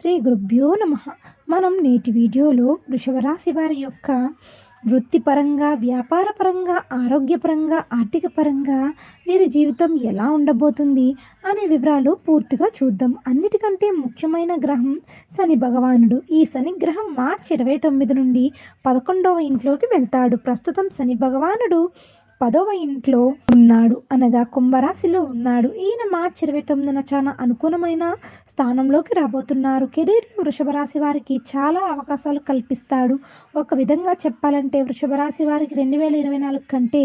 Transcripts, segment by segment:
శ్రీ గురుభ్యో నమ. మనం నేటి వీడియోలో వృషభరాశి వారి యొక్క వృత్తిపరంగా వ్యాపారపరంగా ఆరోగ్యపరంగా ఆర్థిక పరంగా వీరి జీవితం ఎలా ఉండబోతుంది అనే వివరాలు పూర్తిగా చూద్దాం. అన్నిటికంటే ముఖ్యమైన గ్రహం శని భగవానుడు. ఈ శని గ్రహం మార్చి ఇరవై తొమ్మిది నుండి పదకొండవ ఇంట్లోకి వెళ్తాడు. ప్రస్తుతం శని భగవానుడు పదవ ఇంట్లో ఉన్నాడు. అనగా కుంభరాశిలో ఉన్నాడు. ఈయన మార్చి ఇరవై తొమ్మిదిన చాలా అనుకూలమైన స్థానంలోకి రాబోతున్నారు. కెరీర్లో వృషభరాశి వారికి చాలా అవకాశాలు కల్పిస్తాడు. ఒక విధంగా చెప్పాలంటే వృషభరాశి వారికి రెండు వేల ఇరవై నాలుగు కంటే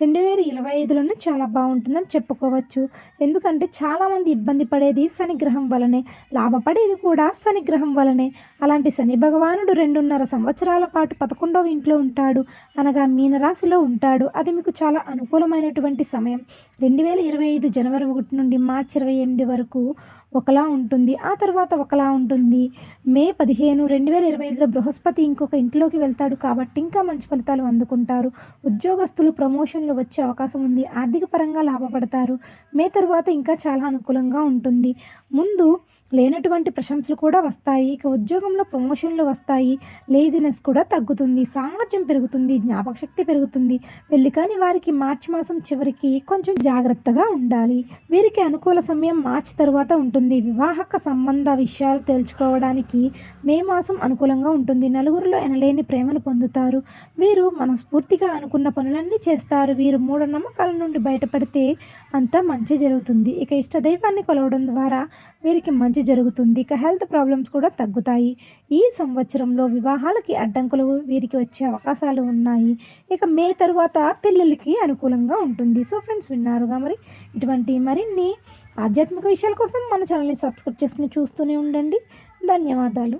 రెండు వేల ఇరవై ఐదులోనే చాలా బాగుంటుందని చెప్పుకోవచ్చు. ఎందుకంటే చాలామంది ఇబ్బంది పడేది శనిగ్రహం వలనే లాభపడేది కూడా శనిగ్రహం వలనే. అలాంటి శని భగవానుడు రెండున్నర సంవత్సరాల పాటు పదకొండవ ఇంట్లో ఉంటాడు. అనగా మీనరాశిలో ఉంటాడు. అది మీకు చాలా అనుకూలమైనటువంటి సమయం. రెండు వేల ఇరవై ఐదు జనవరి ఒకటి నుండి మార్చి ఇరవై ఎనిమిది వరకు ఒకలా ఉంటుంది ఆ తర్వాత ఒకలా ఉంటుంది. మే పదిహేను రెండు వేల ఇరవై ఐదులో బృహస్పతి ఇంకొక ఇంట్లోకి వెళ్తాడు కాబట్టి ఇంకా మంచి ఫలితాలు అందుకుంటారు. ఉద్యోగస్తులు ప్రమోషన్లు వచ్చే అవకాశం ఉంది. ఆర్థిక పరంగా లాభపడతారు. మే తర్వాత ఇంకా చాలా అనుకూలంగా ఉంటుంది. ముందు లేనటువంటి ప్రశంసలు కూడా వస్తాయి. ఇక ఉద్యోగంలో ప్రమోషన్లు వస్తాయి. లేజినెస్ కూడా తగ్గుతుంది. సామర్థ్యం పెరుగుతుంది. జ్ఞాపకశక్తి పెరుగుతుంది. వెళ్ళి కానీ వారికి మార్చి మాసం చివరికి కొంచెం జాగ్రత్తగా ఉండాలి. వీరికి అనుకూల సమయం మార్చి తర్వాత ఉంటుంది. వివాహక సంబంధ విషయాలు తెలుసుకోవడానికి మే మాసం అనుకూలంగా ఉంటుంది. నలుగురిలో ఎనలేని ప్రేమను పొందుతారు. వీరు మనస్ఫూర్తిగా అనుకున్న పనులన్నీ చేస్తారు. వీరు మూఢనమ్మకాల నుండి బయటపడితే అంతా మంచి జరుగుతుంది. ఇక ఇష్టదైవాన్ని కొలవడం ద్వారా వీరికి మంచి జరుగుతుంది. ఇక హెల్త్ ప్రాబ్లమ్స్ కూడా తగ్గుతాయి. ఈ సంవత్సరంలో వివాహాలకి అడ్డంకులు వీరికి వచ్చే అవకాశాలు ఉన్నాయి. ఇక మే తరువాత పిల్లలకి అనుకూలంగా ఉంటుంది. సో ఫ్రెండ్స్ విన్నారుగా మరి? ఇటువంటి మరిన్ని ఆధ్యాత్మిక విషయాల కోసం మన ఛానల్ని సబ్స్క్రైబ్ చేసుకుని చూస్తూనే ఉండండి. ధన్యవాదాలు.